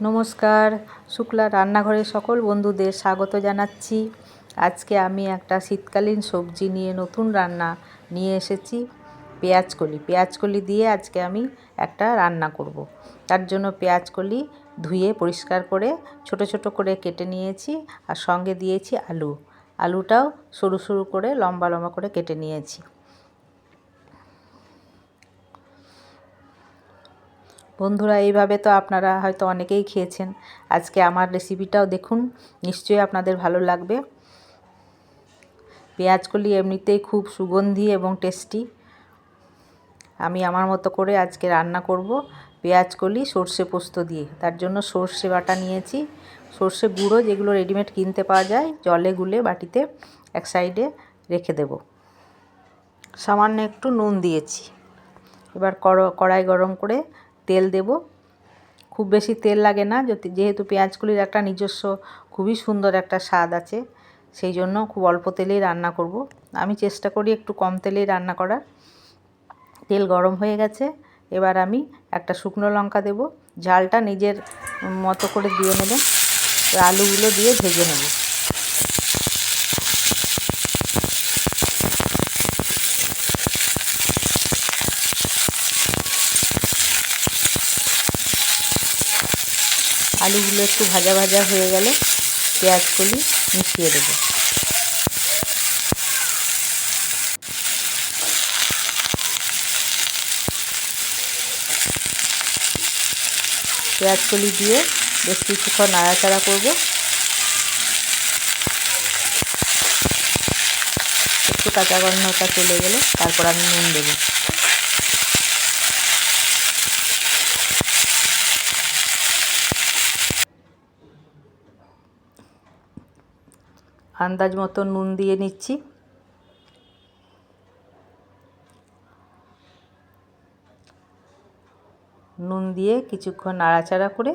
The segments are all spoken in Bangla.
নমস্কার। শুক্লা রান্নাঘরে সকল বন্ধুদের স্বাগত জানাচ্ছি। আজকে আমি একটা শীতকালীন সবজি নিয়ে নতুন রান্না নিয়ে এসেছি, পেঁয়াজকলি। পেঁয়াজকলি দিয়ে আজকে আমি একটা রান্না করব। তার জন্য পেঁয়াজকলি ধুয়ে পরিষ্কার করে ছোট ছোট করে কেটে নিয়েছি আর সঙ্গে দিয়েছি আলু। আলুটাও সরু সরু করে লম্বা লম্বা করে কেটে নিয়েছি। বন্ধুরা, এইভাবে তো আপনারা হয়তো অনেকেই খেয়েছেন। আজকে আমার রেসিপিটাও দেখুন, নিশ্চয়ই আপনাদের ভালো লাগবে। পেঁয়াজকলি এমনিতেই খুব সুগন্ধি এবং টেস্টি আমি আমার মতো করে আজকে রান্না করব পেঁয়াজকলি সর্ষে পোস্ত দিয়ে। তার জন্য সর্ষে বাটা নিয়েছি। সর্ষে গুঁড়ো যেগুলো রেডিমেড কিনতে পাওয়া যায়, জলে গুলে বাটিতে এক সাইডে রেখে দেব। সামান্য একটু নুন দিয়েছি। এবার কড়াই গরম করে তেল দেব। খুব বেশি তেল লাগে না যেহেতু পেঁয়াজগুলির একটা নিজস্ব খুবই সুন্দর একটা স্বাদ আছে, সেই জন্য খুব অল্প তেলেই রান্না করব। আমি চেষ্টা করি একটু কম তেলেই রান্না করার। তেল গরম হয়ে গেছে, এবার আমি একটা শুকনো লঙ্কা দেব। ঝালটা নিজের মতো করে দিয়ে নেবেন আলুগুলো দিয়ে ভেজে নেব। আলুগুলো একটু ভাজা ভাজা হয়ে গেলে পেঁয়াজগুলি মিশিয়ে দেবো। পেঁয়াজকলি দিয়ে বেশ কিছুক্ষণ নাড়াচাড়া করব। একটু কাঁচা গন্ধটা চলে গেলে তারপর আমি নুন দেবো। আন্দাজ মতো নুন দিয়ে নিচ্ছি। নুন দিয়ে কিছুক্ষণ নাড়াচাড়া করে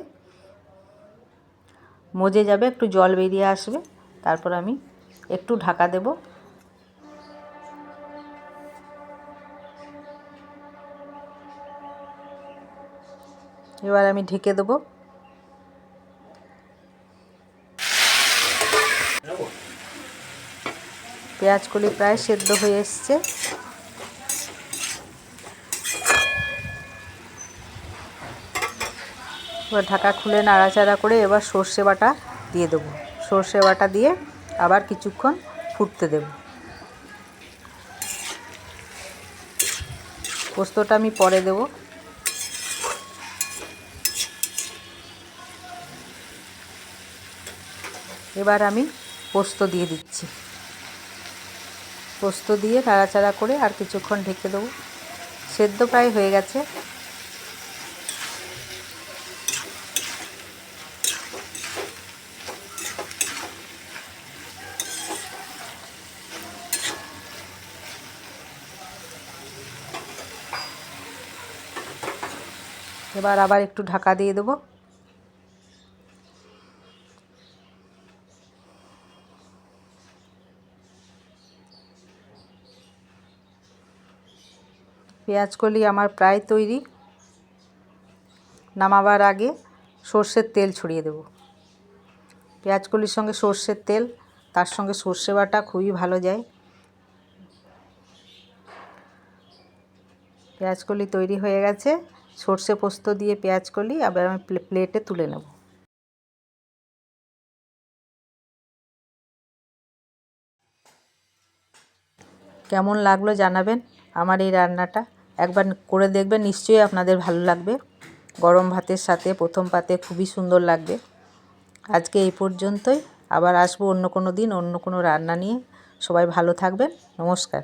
মজে যাবে, একটু জল বেরিয়ে আসবে। তারপর আমি একটু ঢাকা দেব। এবার আমি ঢেকে দেবো। পেঁয়াজকলি প্রায় সেদ্ধ হয়ে এসছে। এবার ঢাকা খুলে নাড়াচাড়া করে এবার সর্ষে বাটা দিয়ে দেবো। সর্ষে বাটা দিয়ে আবার কিছুক্ষণ ফুটতে দেব। পোস্তটা আমি পরে দেব। এবার আমি পোস্ত দিয়ে দিচ্ছি। পোস্ত দিয়ে নাড়াচাড়া করে আর কিছুক্ষণ ঢেকে দেবো। সেদ্ধ প্রায় হয়ে গেছে। এবার আবার একটু ঢাকা দিয়ে দেবো। পেঁয়াজকলি আমার প্রায় তৈরি। নামাবার আগে সর্ষের তেল ছড়িয়ে দেব। পেঁয়াজ কলির সঙ্গে সর্ষের তেল, তার সঙ্গে সর্ষে বাটা খুবই ভালো যায়। পেঁয়াজ কলি তৈরি হয়ে গেছে। সর্ষে পোস্ত দিয়ে পেঁয়াজ কলি আবার আমি প্লেটে তুলে নেব। কেমন লাগল জানাবেন আমার এই রান্নাটা? একবার করে দেখবেন, নিশ্চয়ই আপনাদের ভালো লাগবে। গরম ভাতের সাথে প্রথম পাতে খুবই সুন্দর লাগবে। আজকে এই পর্যন্তই। আবার আসব অন্য কোনো দিন, অন্য কোনো রান্না নিয়ে। সবাই ভালো থাকবেন। নমস্কার।